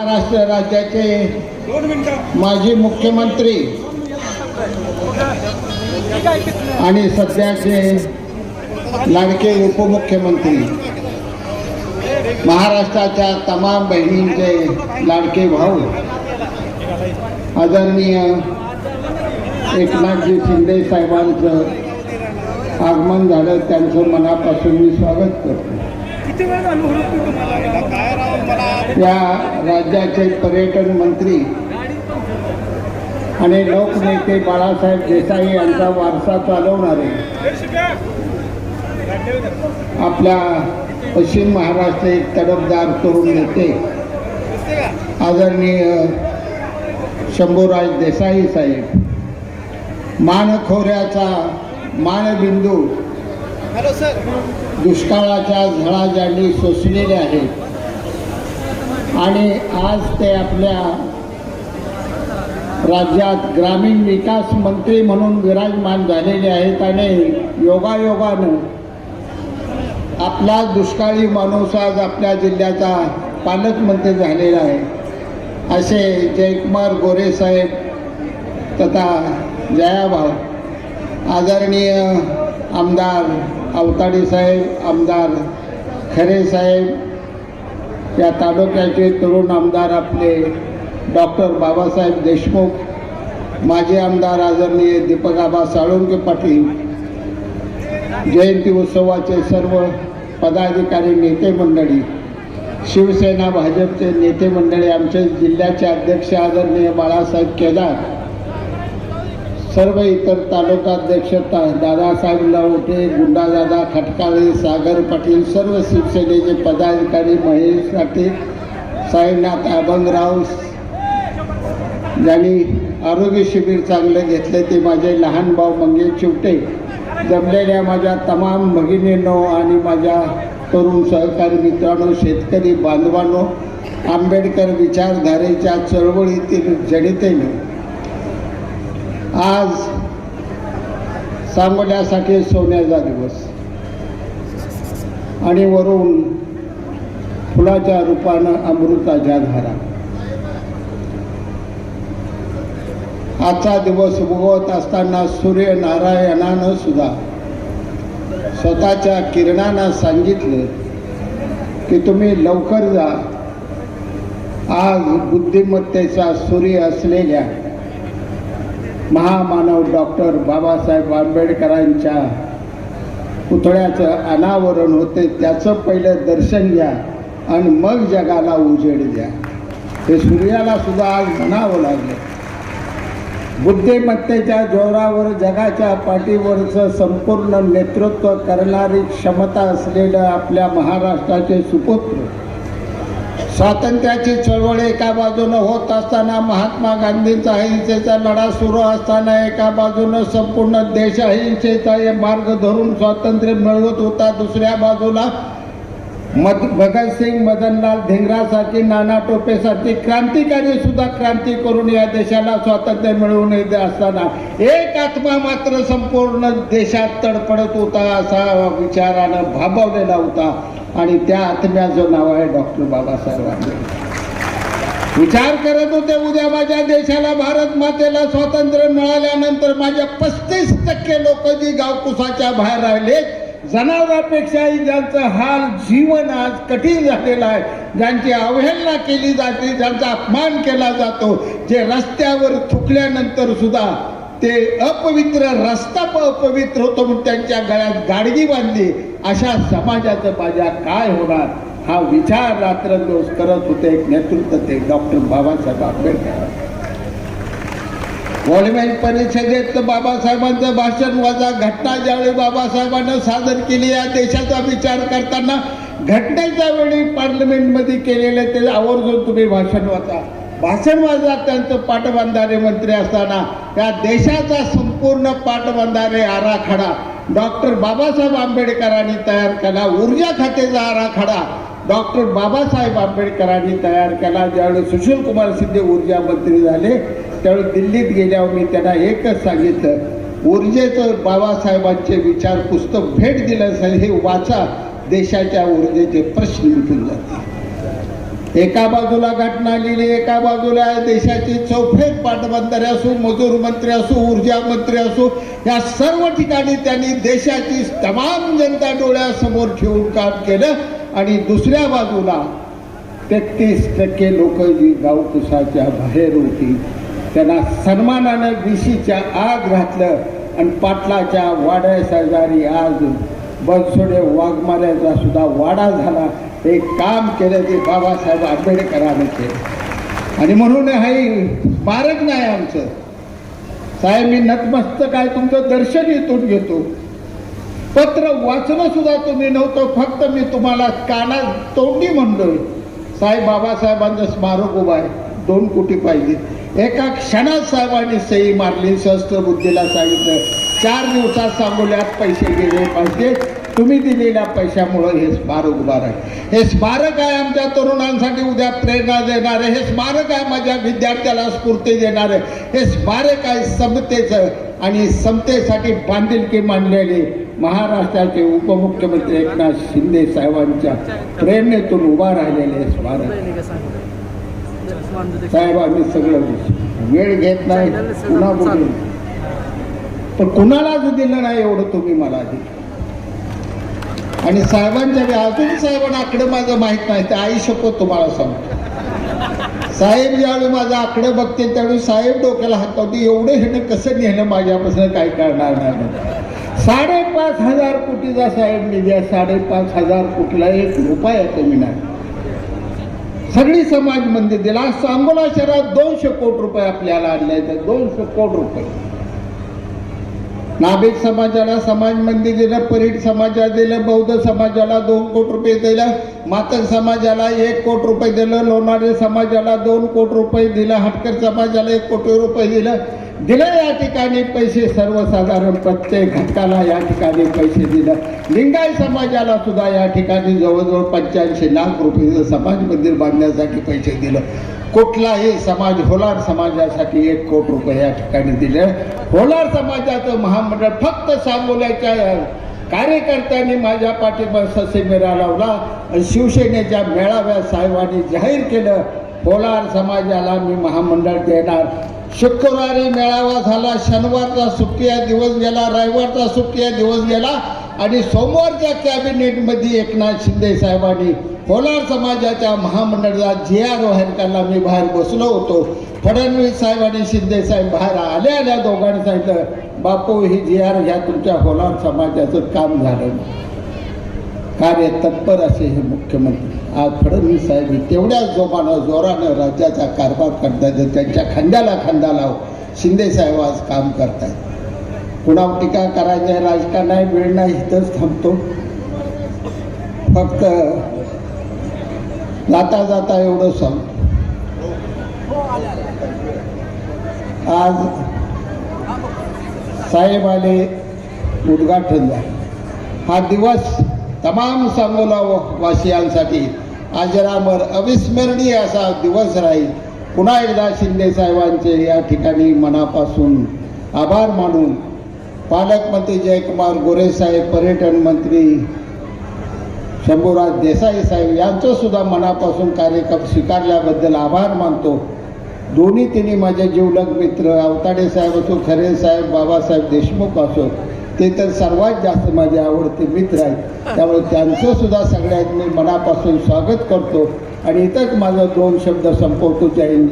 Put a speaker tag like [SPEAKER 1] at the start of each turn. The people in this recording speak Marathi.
[SPEAKER 1] महाराष्ट्र राज्याचे माजी मुख्यमंत्री आणि सध्याचे लाडके उपमुख्यमंत्री. महाराष्ट्राच्या तमाम बहिणींचे लाडके भाऊ आदरणीय एकनाथजी शिंदे साहेबांचं आगमन झालं त्यांचं मनापासून मी स्वागत करतो. या राज्याचे पर्यटन मंत्री आणि लोकनेते बाळासाहेब देसाई यांचा वारसा चालवणारे आपल्या पश्चिम महाराष्ट्र एक तडफदार तरुण नेते आदरणीय शंभूराज देसाई साहेब. मानखोऱ्याचा मानबिंदू दुष्काळाच्या झळा ज्यांनी सोसलेल्या आहेत. आणि आज ते आपल्या राज्यात ग्रामीण विकास मंत्री म्हणून विराजमान झालेले आहेत आणि योगायोगानं आपला दुष्काळी माणूस आज आपल्या जिल्ह्याचा पालकमंत्री झालेला आहे. असे जयकुमार गोरे साहेब तथा जयाभाऊ आदरणीय आमदार अवताडे साहेब आमदार खरे साहेब या तालुक्याचे तरुण आमदार आपले डॉक्टर बाबासाहेब देशमुख माजी आमदार आदरणीय दीपक आबा साळुंके पाटील जयंती उत्सवाचे सर्व पदाधिकारी नेते मंडळी शिवसेना भाजपचे नेते मंडळी आमचे जिल्ह्याचे अध्यक्ष आदरणीय बाळासाहेब केदार सर्व इतर तालुकाध्यक्ष ता- दादासाहेब लवटे गुंडादादा खटकाळे सागर पाटील सर्व शिवसेनेचे पदाधिकारी महेश साठे साईनाथ अभंगराव ज्यांनी आरोग्य शिबिर चांगलं घेतलं ते माझे लहान भाऊ मंगेश चिवटे. जमलेल्या माझ्या तमाम भगिनींनो आणि माझ्या तरुण सहकारी मित्रांनो शेतकरी बांधवांनो आंबेडकर विचारधारेच्या चळवळीतील जडितेने आज सांगोल्यासाठी सोन्याचा दिवस. आणि वरून फुलाच्या रूपानं अमृताच्या धारा आजचा दिवस उगवत असताना सूर्यनारायणानं सुद्धा स्वतःच्या किरणांना सांगितलं की तुम्ही लवकर जा. आज बुद्धिमत्तेचा सूर्य असलेल्या महामानव डॉक्टर बाबासाहेब आंबेडकरांच्या पुतळ्याचं अनावरण होते त्याचं पहिलं दर्शन घ्या आणि मग जगाला उजेड द्या. हे सूर्याला सुद्धा आज म्हणावं लागलं. बुद्धिमत्तेच्या जोरावर जगाच्या पाठीवरचं संपूर्ण नेतृत्व करणारी क्षमता असलेलं आपल्या महाराष्ट्राचे सुपुत्र स्वातंत्र्याची चळवळ एका बाजूनं होत असताना महात्मा गांधींचा अहिंसेचा लढा सुरू असताना एका बाजूनं संपूर्ण देश अहिंसेचा हे मार्ग धरून स्वातंत्र्य मिळवत होता. दुसऱ्या बाजूला मद भगतसिंग मदनलाल धिंगरासारखी नाना टोपेसारखी क्रांतिकारी सुद्धा क्रांती करून या देशाला स्वातंत्र्य मिळवून येत असताना एक आत्मा मात्र संपूर्ण देशात तडफडत होता असा विचारानं भाबवलेला होता. आणि त्या आत्म्याचं नाव आहे डॉक्टर बाबासाहेब आंबेडकर. विचार करत होते उद्या माझ्या देशाला भारत मातेला स्वातंत्र्य मिळाल्यानंतर माझ्या पस्तीस टक्के लोक जी गावकुसाच्या बाहेर राहिलेत जनावरांपेक्षाही ज्यांचं हाल जीवन आज कठीण झालेलं आहे ज्यांची अवहेलना केली जाते ज्यांचा अपमान केला जातो जे रस्त्यावर थुकल्यानंतर सुद्धा ते अपवित्र रस्ता पण अपवित्र होतो म्हणून त्यांच्या गळ्यात गाडगी बांधली अशा समाजाचं माझ्या काय होणार? हा विचार रात्रंदोष करत होते एक नेतृत्व ते डॉक्टर बाबासाहेब आंबेडकर. वॉलमॅन परिषदेत बाबासाहेबांचं भाषण वजा घटना ज्यावेळी बाबासाहेबांना सादर केली या देशाचा विचार करताना घटनेच्या वेळी पार्लमेंटमध्ये केलेले ते आवर्जून तुम्ही भाषण वाचा. भाषण वाजा त्यांचं पाटबंधारे मंत्री असताना या देशाचा संपूर्ण पाटबंधारे आराखडा डॉक्टर बाबासाहेब आंबेडकरांनी तयार केला. ऊर्जा खात्याचा आराखडा डॉक्टर बाबासाहेब आंबेडकरांनी तयार केला. ज्यावेळी सुशील कुमार शिंदे ऊर्जा मंत्री झाले त्यावेळी दिल्लीत गेल्यावर मी त्यांना एकच सांगितलं ऊर्जेचं बाबासाहेबांचे विचार पुस्तक भेट दिलं असेल हे वाचा देशाच्या ऊर्जेचे प्रश्न मिटून जातील. एका बाजूला घटना लिहिली एका बाजूला देशाचे चौफेर पाटबंधारे असो मजूर मंत्री असो ऊर्जा मंत्री असो या सर्व ठिकाणी त्यांनी देशाची तमाम जनता डोळ्यासमोर ठेवून काम केलं आणि दुसऱ्या बाजूला तेहतीस टक्के लोक जी गावकुसाच्या बाहेर होती त्यांना सन्मानानं विशीच्या आग घातलं आणि पाटलाच्या वाड्या शेजारी आज बनसोडे वाघमाऱ्याचा सुद्धा वाडा झाला. हे काम केलं ते बाबासाहेब आंबेडकरांनी केलं. आणि म्हणून हे स्मारक नाही आमचं. साहेब मी नतमस्तक आहे तुमचं दर्शन इथून घेतो. पत्र वाचणं सुद्धा तुम्ही नव्हतं फक्त मी तुम्हाला कानात तोंडी म्हणलोय साहेब बाबासाहेबांचं स्मारक उभा आहे. दोन कोटी पाहिजे. एका क्षणात साहेबांनी सही मारली शस्त्र बुद्धीला सांगितलं चार दिवसात सांगोल्यात पैसे गेले पाहिजे तुम्ही दिलेल्या पैशामुळं हे स्मारक उभार आहे हे स्मारक आहे आमच्या तरुणांसाठी उद्या प्रेरणा देणार आहे हे स्मारक आहे माझ्या विद्यार्थ्याला स्फूर्ती देणार आहे हे स्मारक आहे समतेचं आणि समतेसाठी बांधिलकी मांडलेले महाराष्ट्राचे उपमुख्यमंत्री एकनाथ शिंदे साहेबांच्या प्रेरणेतून उभा राहिलेले स्मारक. साहेब आम्ही सगळं वेळ घेत नाही पुन्हा बोलू पण कुणालाच दिलं नाही एवढं तुम्ही मला दिलं आणि साहेबांच्या बी- अजून साहेबांना आकडं माझं माहीत नाही ते आई शपथ तुम्हाला सांगतो. साहेब ज्यावेळी माझं आकडं बघतील त्यावेळी साहेब डोक्याला हातावते एवढं हे कसं नेलं माझ्यापासून काही करणार नाही साडेपाच हजार कोटीचा साहेब निधी साडेपाच हजार कोटीला एक रुपयाचं मी नाही. सगळी समाज मंदिर दिला. आज सांगोला शहरात दोनशे कोटी रुपये आपल्याला आणले तर दोनशे कोटी रुपये. नाभिक समाजाला समाज मंदिर दिलं परीट समाजाला दिलं बौद्ध समाजाला दोन कोटी रुपये दिलं मातक समाजाला एक कोटी रुपये दिलं लोणारे समाजाला दोन कोटी रुपये दिलं हटकर समाजाला एक कोटी रुपये दिलं. दिलं या ठिकाणी पैसे सर्वसाधारण प्रत्येक घटकाला या ठिकाणी पैसे दिलं. लिंगाय समाजाला सुद्धा या ठिकाणी जवळजवळ पंच्याऐंशी लाख रुपये समाज मंदिर बांधण्यासाठी पैसे दिलं. कुठलाही समाज होलार समाजासाठी एक कोटी रुपये या ठिकाणी दिले. होलार समाजाचं महामंडळ फक्त सांगोल्याच्या कार्यकर्त्यांनी माझ्या पाठीवर ससेमेरा लावला. आणि शिवसेनेच्या मेळाव्या साहेबांनी जाहीर केलं. होलार समाजाला मी महामंडळ देणार. शुक्रवारी मेळावा झाला शनिवारचा सुट्टीया दिवस गेला रविवारचा सुट्टीया दिवस गेला आणि सोमवारच्या कॅबिनेटमध्ये एकनाथ शिंदे साहेबांनी कोलार समाजाच्या महामंडळाचा जी आर बाहेर काढला मी बाहेर बसलो होतो. फडणवीस साहेब आणि शिंदे साहेब बाहेर आल्या आल्या दोघांनी सांगितलं बापू ही जी आर ह्या तुमच्या होलार समाजाचं काम झालं. कार्य तत्पर असे हे मुख्यमंत्री. आज फडणवीस साहेब तेवढ्याच जोमानं जोरानं राज्याचा कारभार करतायत त्यांच्या खांद्याला खांदा लाव हो, शिंदे साहेब आज काम करतायत. कुणावर टीका करायची आहे राजकारण आहे वेळ नाही इथंच थांबतो. फक्त जाता जाता एवढं सांग. आज साहेब आले उद्घाटन झालं. हा दिवस तमाम सांगोला वासियांसाठी अजरामर अविस्मरणीय असा दिवस राहील. पुन्हा एकदा शिंदे साहेबांचे या ठिकाणी मनापासून आभार मानून पालकमंत्री जयकुमार गोरे साहेब पर्यटन मंत्री शंभूराज देसाई साहेब यांचं सुद्धा मनापासून कार्यक्रम स्वीकारल्याबद्दल आभार मानतो. दोन्ही तिन्ही माझे जीवलग मित्र अवताडे साहेब असो खरे साहेब बाबासाहेब देशमुख असो ते तर सर्वात जास्त माझे आवडते मित्र आहेत. त्यामुळे त्यांचं सुद्धा सगळ्यात मी मनापासून स्वागत करतो. आणि इथंच माझं दोन शब्द संपवतो. जय हिंद.